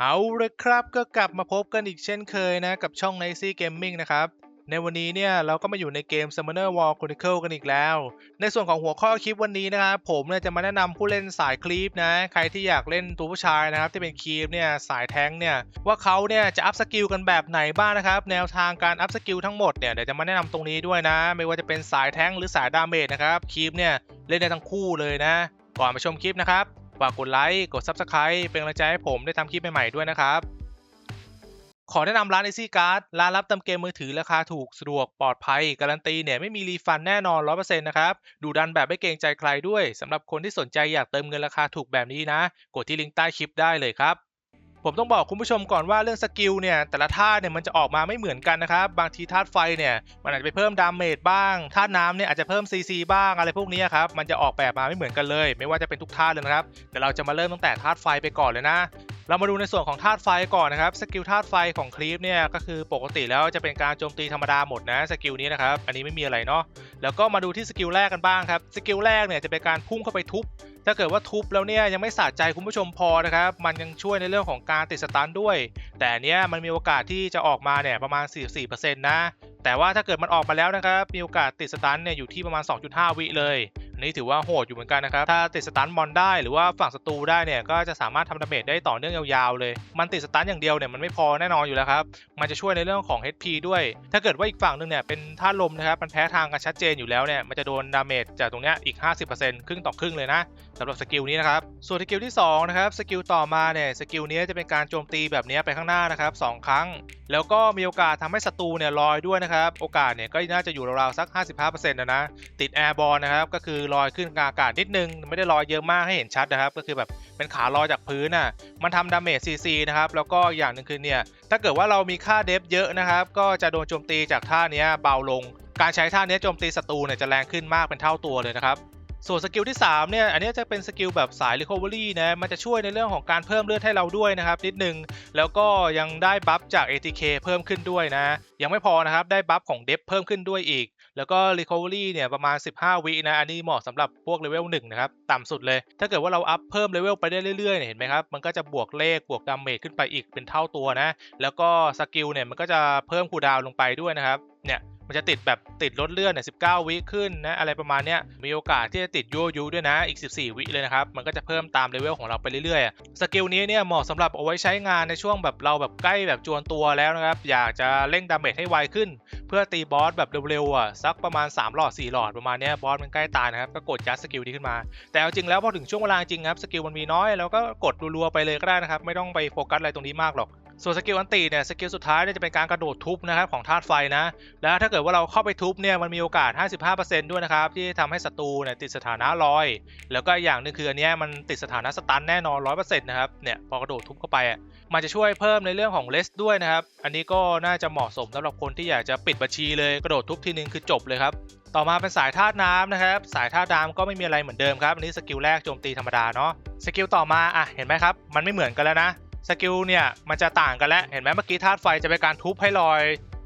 เอาเลยครับก็กลับมาพบกันอีกเช่นเคยนะ กับช่อง n i c y Gaming นะครับ ในวันนี้เนี่ย เราก็มาอยู่ในเกม Summoner War Chronicle กันอีกแล้ว ในส่วนของหัวข้อคลิปวันนี้นะครับ ผมเนี่ยจะมาแนะนำผู้เล่นสายคลีปนะ ใครที่อยากเล่นตัวผู้ชายนะครับ ที่เป็นคลีปเนี่ยสายแท้งเนี่ย ว่าเขาเนี่ยจะอัพสกิลกันแบบไหนบ้างนะครับ แนวทางการอัพสกิลทั้งหมดเนี่ยเดี๋ยวจะมาแนะนำตรงนี้ด้วยนะ ไม่ว่าจะเป็นสายแท้งหรือสายดาเมจนะครับคลีปเนี่ยเล่นได้ทั้งคู่เลยนะ ก่อนมาชมคลิปนะครับ ฝากกดไลค์กด Subscribe เป็นกำลังใจให้ผมได้ทำคลิปใหม่ ๆ ด้วยนะครับ ขอแนะนำร้าน Easy Card ร้านรับเติมเกมมือถือราคาถูกสะดวกปลอดภัย การันตีเนี่ยไม่มีรีฟันแน่นอน 100%นะครับ ดูดันแบบไม่เกรงใจใครด้วยสำหรับคนที่สนใจอยากเติมเงินราคาถูกแบบนี้นะ กดที่ลิงก์ใต้คลิปได้เลยครับ ผมต้องบอกคุณผู้ชมก่อนว่าเรื่องสกิลเนี่ยแต่ละท่าเนี่ยมันจะออกมาไม่เหมือนกันนะครับบางทีธาตุไฟเนี่ยมันอาจจะไปเพิ่มดาเมจบ้างธาตุน้ำเนี่ยอาจจะเพิ่ม CC บ้างอะไรพวกนี้ครับมันจะออกแบบมาไม่เหมือนกันเลย ไม่ว่าจะเป็นทุกธาตุเลยนะครับเดี๋ยวเราจะมาเริ่มตั้งแต่ธาตุไฟไปก่อนเลยนะเรามาดูในส่วนของธาตุไฟก่อนนะครับสกิลธาตุไฟของคลีปเนี่ยก็คือปกติแล้วจะเป็นการโจมตีธรรมดาหมดนะสกิลนี้นะครับอันนี้ไม่มีอะไรเนาะแล้วก็มาดูที่สกิลแรกกันบ้างครับสกิลแรกเนี่ยจะเป็นการพุ่งเข้าไปทุบ ถ้าเกิดว่าทุบแล้วเนี่ยยังไม่สะใจคุณผู้ชมพอนะครับ มันยังช่วยในเรื่องของการติดสตันด้วย แต่อันเนี้ยมันมีโอกาสที่จะออกมาเนี่ยประมาณ 44%นะแต่ว่าถ้าเกิดมันออกมาแล้วนะครับมีโอกาสติดสตันเนี่ยอยู่ที่ประมาณ 2.5 วิเลยอันนี้ถือว่าโหดอยู่เหมือนกันนะครับ ถ้าติดสตันมอนได้หรือว่าฝั่งศัตรูได้เนี่ยก็จะสามารถทำดาเมจได้ต่อเนื่องยาวๆเลย มันติดสตันอย่างเดียวเนี่ยมันไม่พอแน่นอนอยู่แล้วครับ มันจะช่วยในเรื่องของ HP ด้วย ถ้าเกิดว่าอีกฝั่งหนึ่งเนี่ยเป็นธาลมนะครับ มันแพ้ทางกันชัดเจนอยู่แล้วเนี่ย มันจะโดนดาเมจจากตรงเนี้ยอีก 50%ครึ่งต่อครึ่งเลยนะสำหรับสกิลนี้นะครับ ส่วนสกิลที่สองนะครับสกิลต่อมาเนี่ยสกิลนี้จะเป็นการโจมตีแบบนี้ไปข้างหน้านะครับสองครั้ง แล้วก็มีโอกาสทำให้ศัตรูเนี่ยลอยด้วยนะครับ โอกาสเนี่ยก็น่าจะอยู่ราวๆสัก 55%นะนะติดแอร์บอลนะครับก็คือลอยขึ้นกลางอากาศนิดนึง ไม่ได้ลอยเยอะมากให้เห็นชัดนะครับ ก็คือแบบเป็นขาลอยจากพื้นน่ะมันทำดาเมจ CC นะครับแล้วก็อย่างหนึ่งคือเนี่ยถ้าเกิดว่าเรามีค่าเดฟเยอะนะครับ ก็จะโดนโจมตีจากท่านี้เบาลงการใช้ท่านี้โจมตีศัตรูเนี่ยจะแรงขึ้นมากเป็นเท่าตัวเลยนะครับ ส่วนสกิลที่ 3 เนี่ย อันนี้จะเป็นสกิลแบบสาย Recovery นะ มันจะช่วยในเรื่องของการเพิ่มเลือดให้เราด้วยนะครับนิดนึง แล้วก็ยังได้บัฟจาก ATK เพิ่มขึ้นด้วยนะ ยังไม่พอนะครับ ได้บัฟของเดฟเพิ่มขึ้นด้วยอีก แล้วก็ Recovery เนี่ยประมาณ 15 วินะ อันนี้เหมาะสำหรับพวกเลเวล1นะครับ ต่ำสุดเลย ถ้าเกิดว่าเราอัพเพิ่มเลเวลไปได้เรื่อยๆเนี่ยเห็นไหมครับ มันก็จะบวกเลขบวกดาเมจขึ้นไปอีกเป็นเท่าตัวนะ แล้วก็สกิลเนี่ยมันก็จะเพิ่มคูลดาวน์ลงไปด้วยนะครับ เนี่ย มันจะติดแบบติดลดเลื่อดเนี่ย19วิขึ้นนะอะไรประมาณเนี้ยมีโอกาสที่จะติดยั่วยุด้วยนะอีก 14 วิเลยนะครับมันก็จะเพิ่มตามเลเวลของเราไปเรื่อยๆสกิลนี้เนี่ยเหมาะสำหรับเอาไว้ใช้งานในช่วงแบบเราแบบใกล้แบบจวนตัวแล้วนะครับอยากจะเร่งดาเมจให้ไวขึ้น เพื่อตีบอสแบบเร็วๆอะสักประมาณ 3 หลอด 4 หลอดประมาณเนี้ยบอสมันใกล้ตายนะครับก็กดยัดสกิลนี้ขึ้นมา แต่เอาจริงแล้วพอถึงช่วงเวลาจริงครับสกิลมันมีน้อยแล้วก็กดรัวๆไปเลยก็ได้นะครับไม่ต้องไปโฟกัสอะไรตรงนี้มากหรอก ส่วนสกิลอันตีเนี่ยสกิลสุดท้ายเนี่ยจะเป็นการกระโดดทุบนะครับของธาตุไฟนะ แล้วถ้าเกิดว่าเราเข้าไปทุบเนี่ยมันมีโอกาส 55%ด้วยนะครับที่ทำให้ศัตรูเนี่ยติดสถานะลอย แล้วก็อย่างหนึงคืออันนี้มันติดสถานะสตันแน่นอน 100%นะครับเนี่ยพอกระโดดทุบเข้าไปอะมันจะช่วยเพิ่มในเรื่องของเลสด้วยนะครับอันนี้ก็น่าจะเหมาะสมสำหรับคนที่อยากจะปิดบัญชีเลยกระโดดทุบทีนึงคือจบเลยครับต่อมาเป็นสายธาตุน้ำนะครับ สายธาตุน้ำก็ไม่มีอะไรเหมือนเดิมครับอันนี้สกิลแรกโจมตีธรรมดาเนาะสกิลต่อมาอะเห็นไหมครับ มันไม่เหมือนกันแล้วนะ สกิลเนี่ยมันจะต่างกันแล้วเห็นไหมเมื่อกี้ธาตุไฟจะเป็นการทุบให้ลอย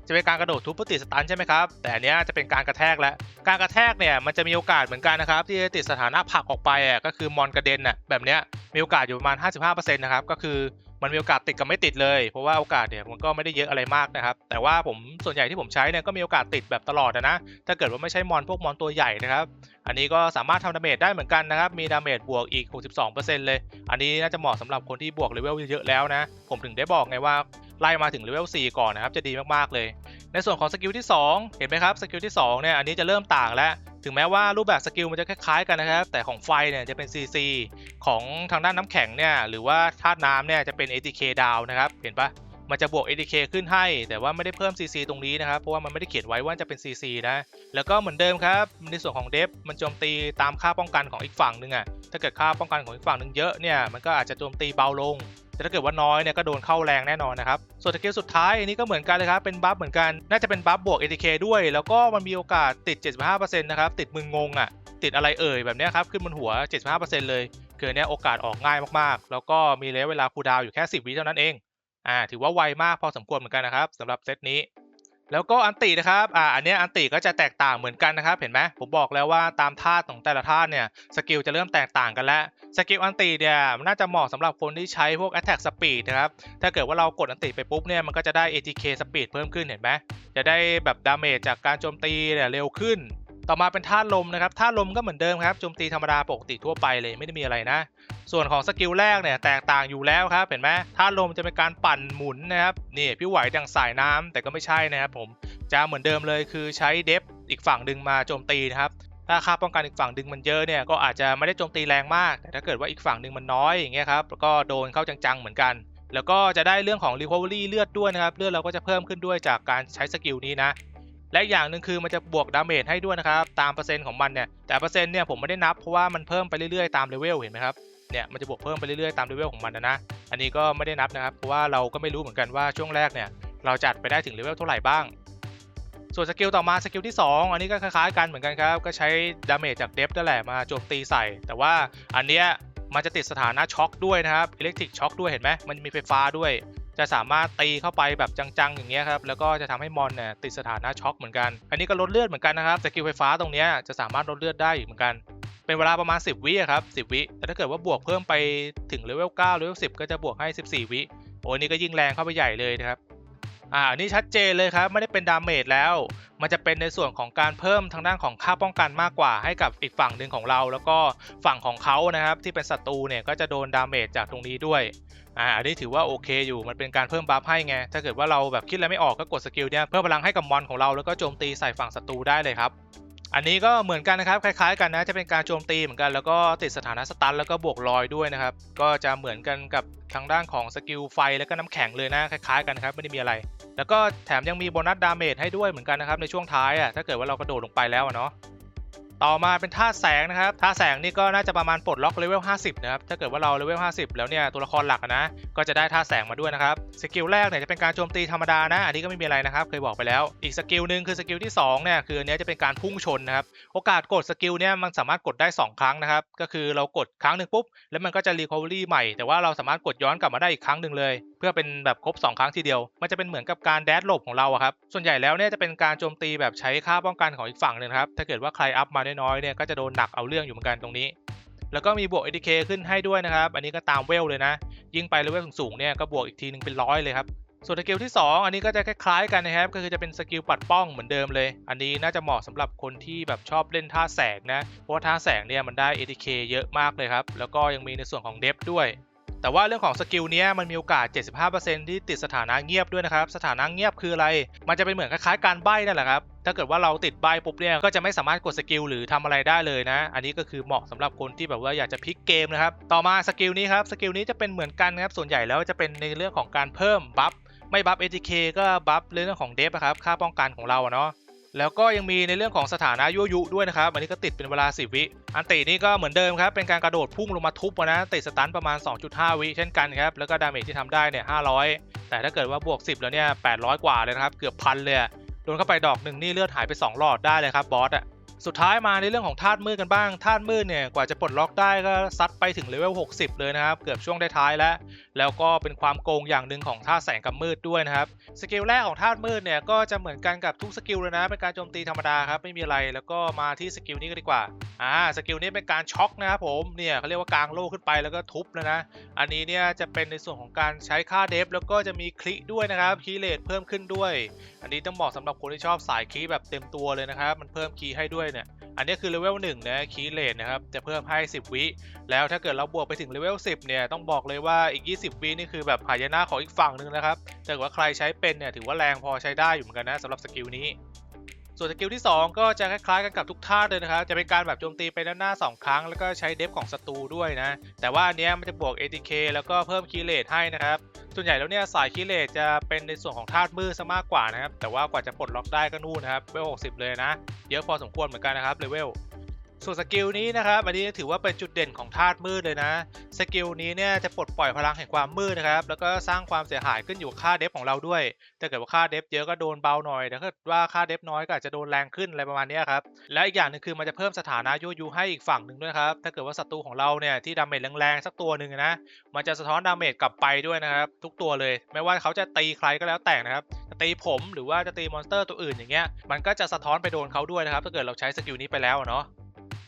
จะเป็นการกระโดดทุบเพื่อติดสตันใช่ไหมครับแต่อันเนี้ยจะเป็นการกระแทกแล้วการกระแทกเนี่ยมันจะมีโอกาสเหมือนกันนะครับที่จะติดสถานะผลักออกไปอะก็คือมอนกระเด็นน่ะแบบเนี้ย มีโอกาสอยู่ประมาณ 55%นะครับ ก็คือมันมีโอกาสติดกับไม่ติดเลย เพราะว่าโอกาสเนี่ยมันก็ไม่ได้เยอะอะไรมากนะครับ แต่ว่าผมส่วนใหญ่ที่ผมใช้เนี่ยก็มีโอกาสติดแบบตลอดอะนะ ถ้าเกิดว่าไม่ใช่มอนพวกมอนตัวใหญ่นะครับ อันนี้ก็สามารถทำดาเมจได้เหมือนกันนะครับ มีดาเมจบวกอีก 62%เลย อันนี้น่าจะเหมาะสำหรับคนที่บวกเลเวลเยอะๆแล้วนะ ผมถึงได้บอกไงว่าไล่มาถึงเลเวล 4 ก่อนนะครับ จะดีมากๆเลย ในส่วนของสกิลที่ 2 เห็นไหมครับ สกิลที่2เนี่ย อันนี้จะเริ่มต่างแล้ว ถึงแม้ว่ารูปแบบสกิลมันจะคล้ายๆกันนะครับ แต่ของไฟเนี่ยจะเป็น CC ของทางด้านน้ำแข็งเนี่ยหรือว่าธาตุน้ำเนี่ยจะเป็น ATK ดาวนะครับเห็นปะมันจะบวก ATK ขึ้นให้ แต่ว่าไม่ได้เพิ่ม CC ตรงนี้นะครับ เพราะว่ามันไม่ได้เขียนไว้ว่าจะเป็น CC นะ แล้วก็เหมือนเดิมครับ ในส่วนของเดฟมันโจมตีตามค่าป้องกันของอีกฝั่งหนึ่งอะถ้าเกิดค่าป้องกันของอีกฝั่งหนึ่งเยอะเนี่ย มันก็อาจจะโจมตีเบาลง แต่ถ้าเกิดว่าน้อยเนี่ยก็โดนเข้าแรงแน่นอนนะครับ ส่วนสกิลสุดท้ายอันนี้ก็เหมือนกันเลยครับ เป็นบัฟเหมือนกัน น่าจะเป็นบัฟบวก ATK ด้วย แล้วก็มันมีโอกาสติด 75%นะครับ ติดมึงงงอะติดอะไรเอ่ยแบบนี้ครับ ขึ้นบนหัว 75%เลย คือเนี่ยโอกาสออกง่ายมากๆ แล้วก็มีระยะเวลาคูลดาวอยู่แค่ 10 วิเท่านั้นเอง อ่า ถือว่าไวมากพอสมควรเหมือนกันนะครับสำหรับเซตนี้ แล้วก็อันตินะครับ อ่า อันเนี้ยอันติก็จะแตกต่างเหมือนกันนะครับ เห็นไหมผมบอกแล้วว่าตามธาตุของแต่ละธาตุเนี่ย สกิลจะเริ่มแตกต่างกันแล้ว สกิลอันติเนี่ยมันน่าจะเหมาะสำหรับคนที่ใช้พวก attack speed นะครับ ถ้าเกิดว่าเรากดอันติไปปุ๊บเนี่ย มันก็จะได้ ATK speed เพิ่มขึ้น เห็นไหมจะได้แบบดาเมจจากการโจมตีเนี่ยเร็วขึ้น ต่อมาเป็นธาตุลมนะครับธาตุลมก็เหมือนเดิมครับ โจมตีธรรมดาปกติทั่วไปเลย ไม่ได้มีอะไรนะ ส่วนของสกิลแรกเนี่ยแตกต่างอยู่แล้วครับเห็นไหมธาลมจะเป็นการปั่นหมุนนะครับนี่พี่ไหวดังสายน้ำแต่ก็ไม่ใช่นะครับผมจะเหมือนเดิมเลยคือใช้เดฟอีกฝั่งหนึ่งมาโจมตีนะครับถ้าค่าป้องกันอีกฝั่งหนึ่งมันเยอะเนี่ยก็อาจจะไม่ได้โจมตีแรงมาก แต่ถ้าเกิดว่าอีกฝั่งหนึ่งมันน้อยอย่างเงี้ยครับแล้วก็โดนเข้าจังๆเหมือนกัน แล้วก็จะได้เรื่องของ recovery เลือดด้วยนะครับเลือดเราก็จะเพิ่มขึ้นด้วยจากการใช้สกิลนี้นะและอย่างหนึ่งคือมันจะบวกดาเมจให้ด้วยนะครับตามเปอร์เซ็นต์ของมันเนี่ยแต่เปอร์เซ็นต์เนี่ยผมไม่ได้นับเพราะว่ามันเพิ่มไปเรื่อยๆตามเลเวลเห็นไหมครับ เนี่ยมันจะบวกเพิ่มไปเรื่อยๆตามเลเวลของมันนะนะ อันนี้ก็ไม่ได้นับนะครับ เพราะว่าเราก็ไม่รู้เหมือนกันว่าช่วงแรกเนี่ยเราจัดไปได้ถึงเลเวลเท่าไหร่บ้าง ส่วนสกิลต่อมาสกิลที่ 2 อันนี้ก็คล้ายๆกันเหมือนกันครับ ก็ใช้ดาเมจจากเดฟนั่นแหละมาโจมตีใส่ แต่ว่าอันเนี้ยมันจะติดสถานะช็อคด้วยนะครับอิเล็กทริกช็อคด้วยเห็นไหมมันมีไฟฟ้าด้วย จะสามารถตีเข้าไปแบบจังๆ อย่างเงี้ยครับ แล้วก็จะทำให้มอนเนี่ยติดสถานะช็อคเหมือนกัน อันนี้ก็ลดเลือดเหมือนกันนะครับสกิลไฟฟ้าตรงเนี้ยจะสามารถลดเลือดได้อีกเหมือนกัน เป็นเวลาประมาณ 10 วิครับ 10 วิ แต่ถ้าเกิดว่าบวกเพิ่มไปถึงเลเวล9เลเวล10 ก็จะบวกให้ 14 วิ โอ้นี่ก็ยิ่งแรงเข้าไปใหญ่เลยนะครับ อ่าอันนี้ชัดเจนเลยครับ ไม่ได้เป็นดาเมจแล้ว มันจะเป็นในส่วนของการเพิ่มทางด้านของค่าป้องกันมากกว่าให้กับอีกฝั่งหนึ่งของเรา แล้วก็ฝั่งของเขานะครับ ที่เป็นศัตรูเนี่ยก็จะโดนดาเมจจากตรงนี้ด้วย อ่าอันนี้ถือว่าโอเคอยู่ มันเป็นการเพิ่มบัฟให้ไง ถ้าเกิดว่าเราแบบคิดอะไรไม่ออกก็กดสกิลเนี่ยเพิ่มพลังให้กับมอนของเราแล้วก็โจมตีใส่ฝั่งศัตรูได้เลยครับ อันนี้ก็เหมือนกันนะครับคล้ายๆ กันนะจะเป็นการโจมตีเหมือนกันแล้วก็ติดสถานะสตันแล้วก็บวกลอยด้วยนะครับก็จะเหมือนกันกับทางด้านของสกิลไฟแล้วก็น้ำแข็งเลยนะคล้ายๆกันครับไม่ได้มีอะไร แล้วก็แถมยังมีโบนัสดาเมจให้ด้วยเหมือนกันนะครับในช่วงท้ายอะถ้าเกิดว่าเรากระโดดลงไปแล้วอะเนาะ ต่อมาเป็นท่าแสงนะครับท่าแสงนี่ก็น่าจะประมาณปลดล็อกเลเวล 50 นะครับ ถ้าเกิดว่าเราเลเวล 50 แล้วเนี่ยตัวละครหลักนะ ก็จะได้ท่าแสงมาด้วยนะครับ สกิลแรกเนี่ยจะเป็นการโจมตีธรรมดานะ อันนี้ก็ไม่มีอะไรนะครับ เคยบอกไปแล้ว อีกสกิลหนึ่งคือสกิลที่2เนี่ยคืออันเนี้ยจะเป็นการพุ่งชนนะครับ โอกาสกดสกิลเนี่ยมันสามารถกดได้ 2 ครั้งนะครับ ก็คือเรากดครั้งหนึ่งปุ๊บ แล้วมันก็จะรีคอเวอรี่ใหม่ แต่ว่าเราสามารถกดย้อนกลับมาได้อีกครั้งหนึ่งเลย เพื่อเป็นแบบครบ 2 ครั้งทีเดียว มันจะเป็นเหมือนกับการแดดหลบของเราครับ ส่วนใหญ่แล้วเนี่ยจะเป็นการโจมตีแบบใช้ค่าป้องกันของอีกฝั่งหนึ่งครับ ถ้าเกิดว่าใครอัพมาน้อยๆเนี่ยก็จะโดนหนักเอาเรื่องอยู่เหมือนกันตรงนี้ แล้วก็มีบวก ATK ขึ้นให้ด้วยนะครับ อันนี้ก็ตามเวลเลยนะ ยิ่งไปเลเวลสูงๆเนี่ยก็บวกอีกทีนึงเป็นร้อยเลยครับส่วนสกิลที่ 2 อันนี้ก็จะคล้ายๆกันนะครับ ก็คือจะเป็นสกิลปัดป้องเหมือนเดิมเลย อันนี้น่าจะเหมาะสำหรับคนที่แบบชอบเล่นท่าแสงนะ เพราะว่าท่าแสงเนี่ยมันได้ ATK เยอะมากเลยครับ แล้วก็ยังมีในส่วนของเดฟด้วย แต่ว่าเรื่องของสกิลเนี้ยมันมีโอกาส 75%ที่ติดสถานะเงียบด้วยนะครับ สถานะเงียบคืออะไร มันจะเป็นเหมือนคล้ายๆการใบ้นั่นแหละครับ ถ้าเกิดว่าเราติดใบ้ปุ๊บเนี่ย ก็จะไม่สามารถกดสกิลหรือทำอะไรได้เลยนะ อันนี้ก็คือเหมาะสำหรับคนที่แบบว่าอยากจะพลิกเกมนะครับ ต่อมาสกิลนี้ครับ สกิลนี้จะเป็นเหมือนกันครับ ส่วนใหญ่แล้วจะเป็นในเรื่องของการเพิ่มบัฟ ไม่บัฟ ATK ก็บัฟเรื่องของเดฟครับ ค่าป้องกันของเราเนาะ แล้วก็ยังมีในเรื่องของสถานะยั่วยุด้วยนะครับ อันนี้ก็ติดเป็นเวลา 10 วิ อันตินี่ก็เหมือนเดิมครับ เป็นการกระโดดพุ่งลงมาทุบอะนะติดสตันประมาณ 2.5 วิเช่นกันครับ แล้วก็ดาเมจที่ทำได้เนี่ย 500 แต่ถ้าเกิดว่าบวก 10 แล้วเนี่ย 800 กว่าเลยนะครับ เกือบพันเลย โดนเข้าไปดอกหนึ่งนี่เลือดหายไป 2 หลอดได้เลยครับบอสอะ สุดท้ายมาในเรื่องของธาตุมืดกันบ้างธาตุมืดเนี่ยกว่าจะปลดล็อกได้ก็ซัดไปถึงเลเวล 60 เลยนะครับ เกือบช่วงท้ายๆแล้ว แล้วก็เป็นความโกงอย่างหนึ่งของธาตุแสงกับมืดด้วยนะครับ สกิลแรกของธาตุมืดเนี่ยก็จะเหมือนกันกับทุกสกิลเลยนะ เป็นการโจมตีธรรมดาครับ ไม่มีอะไร แล้วก็มาที่สกิลนี้กันดีกว่า อ่า สกิลนี้เป็นการช็อกนะครับผม เนี่ยเขาเรียกว่ากางโล่ขึ้นไปแล้วก็ทุบเลยนะ อันนี้เนี่ยจะเป็นในส่วนของการใช้ค่าเดฟแล้วก็จะมีคลิด้วยนะครับ คีเลทเพิ่มขึ้นด้วย อันนี้ต้องเหมาะสำหรับคนที่ชอบสายคีแบบเต็มตัวเลยนะครับ มันเพิ่มคีให้ด้วย อันนี้คือเลเวล1นะคีย์เลทนะครับจะเพิ่มให้ 10 วิ แล้วถ้าเกิดเราบวกไปถึงเลเวล10 เนี่ย ต้องบอกเลยว่าอีก 20 วินี่คือแบบหายนะของอีกฝั่งหนึ่งนะครับแต่ว่าใครใช้เป็นเนี่ยถือว่าแรงพอใช้ได้อยู่เหมือนกันนะสำหรับสกิลนี้ส่วนสกิลที่ 2 ก็จะคล้ายๆกันกับทุกท่าเลยนะครับ จะเป็นการแบบโจมตีไปด้านหน้า 2 ครั้ง แล้วก็ใช้เดฟของศัตรูด้วยนะ แต่ว่าอันนี้มันจะบวก ATK แล้วก็เพิ่มคีเลทให้นะครับ ส่วนใหญ่แล้วเนี่ยสายคิเลทจะเป็นในส่วนของธาตุมืดซะมากกว่านะครับ แต่ว่ากว่าจะปลดล็อกได้ก็นู่นนะครับเลเวล60เลยนะ เยอะพอสมควรเหมือนกันนะครับเลเวล ส่วนสกิลนี้นะครับอันนี้ถือว่าเป็นจุดเด่นของธาตุมืดเลยนะ สกิลนี้เนี่ยจะปลดปล่อยพลังแห่งความมืดนะครับ แล้วก็สร้างความเสียหายขึ้นอยู่กับค่าเดฟของเราด้วย ถ้าเกิดว่าค่าเดฟเยอะก็โดนเบาหน่อยแต่ถ้าเกิดว่าค่าเดฟน้อยก็อาจจะโดนแรงขึ้นอะไรประมาณนี้ครับ และอีกอย่างหนึงคือมันจะเพิ่มสถานะยั่วยุให้อีกฝั่งหนึ่งด้วยครับ ถ้าเกิดว่าศัตรูของเราเนี่ยที่ดาเมจแรงๆสักตัวหนึ่งนะ มันจะสะท้อนดาเมจกลับไปด้วยนะครับ ทุกตัวเลย ไม่ว่าเขาจะตีใครก็แล้วแต่นะครับจะตีผมหรือว่าจะตีมอนสเตอร์ตัวอื่นอย่างเงี้ย มันก็จะสะท้อนไปโดนเขาด้วยนะครับ ถ้าเกิดเราใช้สกิลนี้ไปแล้วเนาะ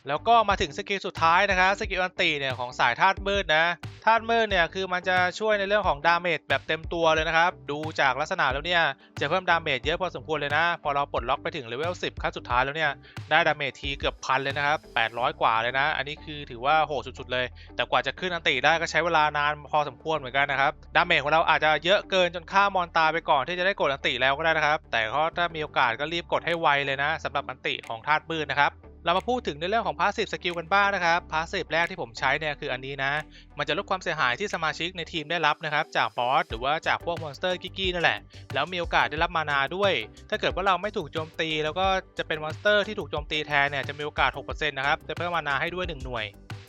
แล้วก็มาถึงสกิลสุดท้ายนะครับสกิลอันตีเนี่ยของสายธาตุมืดนะธาตุมืดเนี่ยคือมันจะช่วยในเรื่องของดาเมจแบบเต็มตัวเลยนะครับ ดูจากลักษณะแล้วเนี่ยจะเพิ่มดาเมจเยอะพอสมควรเลยนะ พอเราปลดล็อกไปถึงเลเวล10ขั้นสุดท้ายแล้วเนี่ยได้ดาเมจทีเกือบพันเลยนะครับ 800 กว่าเลยนะ อันนี้คือถือว่าโหดสุดๆเลย แต่กว่าจะขึ้นอันติได้ก็ใช้เวลานานพอสมควรเหมือนกันนะครับดาเมจของเราอาจจะเยอะเกินจนฆ่ามอนตาไปก่อนที่จะได้กดอันติแล้วก็ได้นะครับ แต่ก็ถ้ามีโอกาสก็รีบกดให้ไวเลยนะสำหรับอันติของธาตุมืดนะครับ เรามาพูดถึงในเรื่องของพาสซีฟสกิลกันบ้างนะครับพาสซีฟแรกที่ผมใช้เนี่ยคืออันนี้นะ มันจะลดความเสียหายที่สมาชิกในทีมได้รับนะครับ จากบอสหรือว่าจากพวกมอนสเตอร์กิกกี้นั่นแหละ แล้วมีโอกาสได้รับมานาด้วย ถ้าเกิดว่าเราไม่ถูกโจมตี แล้วก็จะเป็นมอนสเตอร์ที่ถูกโจมตีแทนเนี่ยจะมีโอกาส 6%นะครับจะเพิ่มมานาให้ด้วย 1 หน่วย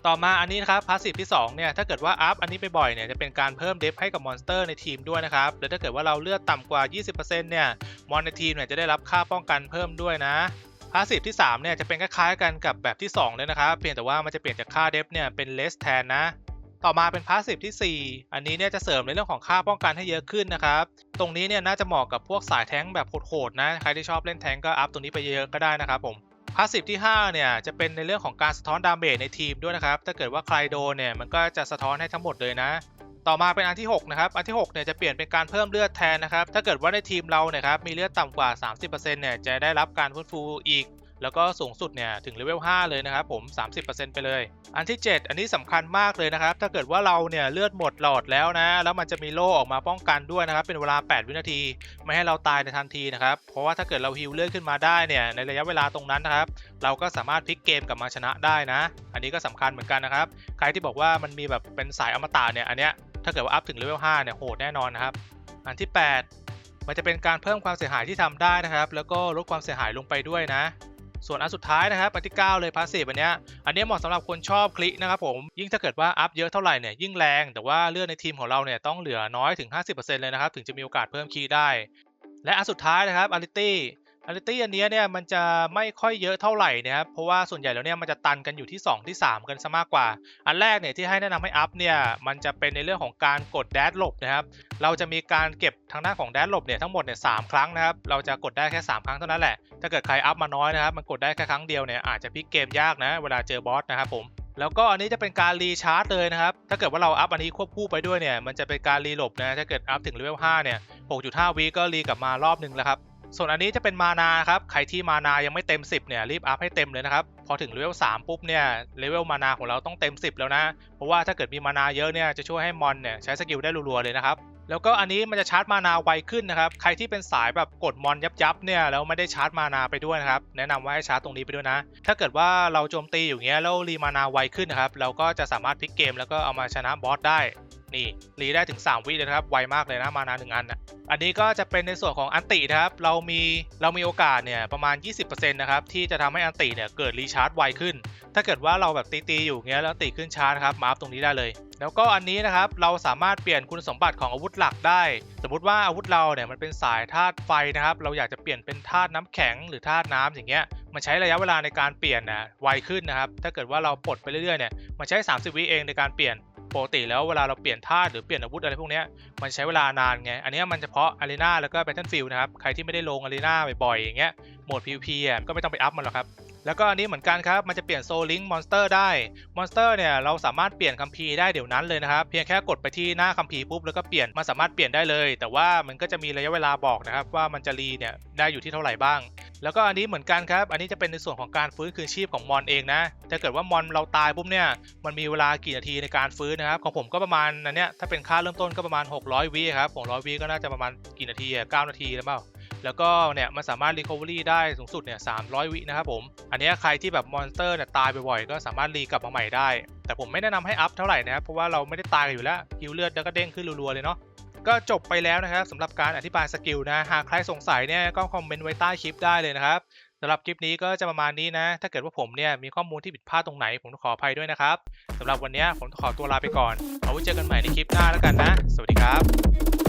ต่อมาอันนี้นะครับพาสซีฟที่2เนี่ยถ้าเกิดว่าอัพอันนี้ไปบ่อยเนี่ยจะเป็นการเพิ่มเดฟให้กับมอนสเตอร์ในทีมด้วยนะครับแล้วถ้าเกิดว่าเราเลือดต่ำกว่า 20%เนี่ยมอนในทีมเนี่ยจะได้รับค่าป้องกันเพิ่มด้วยนะ พาสซีฟที่3เนี่ยจะเป็นคล้ายๆกันกับแบบที่ 2 เลยนะครับ เพียงแต่ว่ามันจะเปลี่ยนจากค่าเดฟเนี่ยเป็นเลสแทนนะ ต่อมาเป็นพาสซีฟที่ 4 อันนี้เนี่ยจะเสริมในเรื่องของค่าป้องกันให้เยอะขึ้นนะครับ ตรงนี้เนี่ยน่าจะเหมาะกับพวกสายแท้งแบบโหดๆนะ ใครที่ชอบเล่นแท้งก็อัพตรงนี้ไปเยอะก็ได้นะครับผมพาสซีฟที่5เนี่ยจะเป็นในเรื่องของการสะท้อนดาเมจในทีมด้วยนะครับ ถ้าเกิดว่าใครโดนเนี่ยมันก็จะสะท้อนให้ทั้งหมดเลยนะ ต่อมาเป็นอันที่ 6 นะครับ อันที่ 6 เนี่ยจะเปลี่ยนเป็นการเพิ่มเลือดแทนนะครับ ถ้าเกิดว่าในทีมเราเนี่ยครับมีเลือดต่ำกว่า 30%เนี่ยจะได้รับการฟื้นฟูอีก แล้วก็สูงสุดเนี่ยถึงเลเวล 5 เลยนะครับผม 30%ไปเลย อันที่ 7 อันนี้สำคัญมากเลยนะครับ ถ้าเกิดว่าเราเนี่ยเลือดหมดหลอดแล้วนะ แล้วมันจะมีโล่ออกมาป้องกันด้วยนะครับ เป็นเวลา 8 วินาที ไม่ให้เราตายในทันทีนะครับ เพราะว่าถ้าเกิดเราฮิวเลือดขึ้นมาได้เนี่ยในระยะเวลาตรงนั้นนะครับ เราก็สามารถพลิกเกมกลับมาชนะได้นะ อันนี้ก็สำคัญเหมือนกันนะครับ ใครที่บอกว่ามันมีแบบเป็นสายอมตะเนี่ยอันเนี้ย ถ้าเกิดว่าอัพถึงเลเวล5เนี่ยโหดแน่นอนนะครับ อันที่ 8 มันจะเป็นการเพิ่มความเสียหายที่ทำได้นะครับ แล้วก็ลดความเสียหายลงไปด้วยนะ ส่วนอันสุดท้ายนะครับอันที่ 9 เลยพาสซีฟอันเนี้ยอันเนี้ยเหมาะสำหรับคนชอบคลิกนะครับผมยิ่งถ้าเกิดว่าอัพเยอะเท่าไหร่เนี่ยยิ่งแรง แต่ว่าเลือดในทีมของเราเนี่ยต้องเหลือน้อยถึง 50%เลยนะครับถึงจะมีโอกาสเพิ่มคีย์ได้ และอันสุดท้ายนะครับอาริตี้ อาริตี้อันนี้เนี่ยมันจะไม่ค่อยเยอะเท่าไหร่นะครับเพราะว่าส่วนใหญ่แล้วเนี่ยมันจะตันกันอยู่ที่ 2 ที่ 3 กันซะมากกว่า อันแรกเนี่ยที่ให้แนะนำให้อัพเนี่ยมันจะเป็นในเรื่องของการกดแดดหลบนะครับเราจะมีการเก็บทางด้านของแดนหลบเนี่ยทั้งหมดเนี่ยสามครั้งนะครับเราจะกดได้แค่ 3 ครั้งเท่านั้นแหละถ้าเกิดใครอัพมาน้อยนะครับมันกดได้แค่ครั้งเดียวเนี่ยอาจจะพลิกเกมยากนะเวลาเจอบอสนะครับผมแล้วก็อันนี้จะเป็นการรีชาร์จเลยนะครับ ถ้าเกิดว่าเราอัพอันนี้ควบคู่ไปด้วยเนี่ย มันจะเป็นการรีหลบนะ ถ้าเกิดอัพถึงเลเวล 5 เนี่ย 6.5 วิก็รีกลับมารอบนึงแล้วครับ ส่วนอันนี้จะเป็นมานาครับ ใครที่มานายังไม่เต็ม 10เนี่ยรีบอัพให้เต็มเลยนะครับ พอถึงเลเวล3ปุ๊บเนี่ยเลเวลมานาของเราต้องเต็ม 10 แล้วนะ เพราะว่าถ้าเกิดมีมานาเยอะเนี่ยจะช่วยให้มอนเนี่ยใช้สกิลได้รัวๆเลยนะครับ แล้วก็อันนี้มันจะชาร์จมานาไวขึ้นนะครับ ใครที่เป็นสายแบบกดมอนยับๆเนี่ยแล้วไม่ได้ชาร์จมานาไปด้วยนะครับ แนะนำว่าให้ชาร์จตรงนี้ไปด้วยนะ ถ้าเกิดว่าเราโจมตีอยู่เงี้ยแล้วรีมานาไวขึ้นนะครับ เราก็จะสามารถพลิกเกมแล้วก็เอามาชนะบอสได้ นี่รีได้ถึง 3 วิเลยนะครับ ไวมากเลยนะ มานาหนึ่งอันนะอันนี้ก็จะเป็นในส่วนของอันตินะครับ เรามีเรามีโอกาสเนี่ยประมาณ 20%นะครับ ที่จะทำให้อันติเนี่ยเกิดรีชาร์จไวขึ้น ถ้าเกิดว่าเราแบบตีๆอยู่เงี้ยแล้วตีขึ้นชาร์จนครับมาอัพตรงนี้ได้เลย แล้วก็อันนี้นะครับเราสามารถเปลี่ยนคุณสมบัติของอาวุธหลักได้ สมมติว่าอาวุธเราเนี่ยมันเป็นสายธาตุไฟนะครับ เราอยากจะเปลี่ยนเป็นธาตุน้ำแข็งหรือธาตุน้ำอย่างเงี้ยมันใช้ระยะเวลาในการเปลี่ยนนะไวขึ้นนะครับ ถ้าเกิดว่าเราปลดไปเรื่อยๆเนี่ยมันใช้ 30 วิเองในการเปลี่ยน ปกติแล้วเวลาเราเปลี่ยนท่าหรือเปลี่ยนอาวุธอะไรพวกนี้มันใช้เวลานานไง อันนี้มันเฉพาะอารีนาแล้วก็ Battlefield นะครับ ใครที่ไม่ได้ลงอารีนาบ่อยๆอย่างเงี้ยโหมด PVP อะก็ไม่ต้องไปอัพมันหรอกครับ แล้วก็อันนี้เหมือนกันครับ มันจะเปลี่ยนโซลิงมอนสเตอร์ได้ มอนสเตอร์เนี่ยเราสามารถเปลี่ยนคัมภีร์ได้เดี๋ยวนั้นเลยนะครับ เพียงแค่กดไปที่หน้าคัมภีร์ปุ๊บแล้วก็เปลี่ยน มันสามารถเปลี่ยนได้เลย แต่ว่ามันก็จะมีระยะเวลาบอกนะครับว่ามันจะรีเนี่ยได้อยู่ที่เท่าไหร่บ้าง แล้วก็อันนี้เหมือนกันครับ อันนี้จะเป็นในส่วนของการฟื้นคืนชีพของมอนเองนะ ถ้าเกิดว่ามอนเราตายปุ๊บเนี่ย มันมีเวลากี่นาทีในการฟื้นนะครับ ของผมก็ประมาณอันเนี้ยถ้าเป็นค่าเริ่มต้นก็ประมาณ 600วิครับ600วิก็น่าจะประมาณกี่นาทีอะ9นาทีแล้วเปล่า แล้วก็เนี่ยมันสามารถ recovery ได้สูงสุดเนี่ย300วินะครับผม อันนี้ใครที่แบบมอนสเตอร์เนี่ยตายบ่อยๆก็สามารถรีกลับมาใหม่ได้ แต่ผมไม่แนะนำให้อัพเท่าไหร่นะครับเพราะว่าเราไม่ได้ตายอยู่แล้วฮิวเลือดแล้วก็เด้งขึ้นรัวๆเลยเนาะก็จบไปแล้วนะครับสำหรับการอธิบายสกิลนะหากใครสงสัยเนี่ยก็คอมเมนต์ไว้ใต้คลิปได้เลยนะครับสำหรับคลิปนี้ก็จะประมาณนี้นะ ถ้าเกิดว่าผมเนี่ยมีข้อมูลที่ผิดพลาดตรงไหน ผมต้องขออภัยด้วยนะครับสำหรับวันนี้ผมต้องขอตัวลาไปก่อน เอาไว้เจอกันใหม่ในคลิปหน้าแล้วกันนะ สวัสดีครับ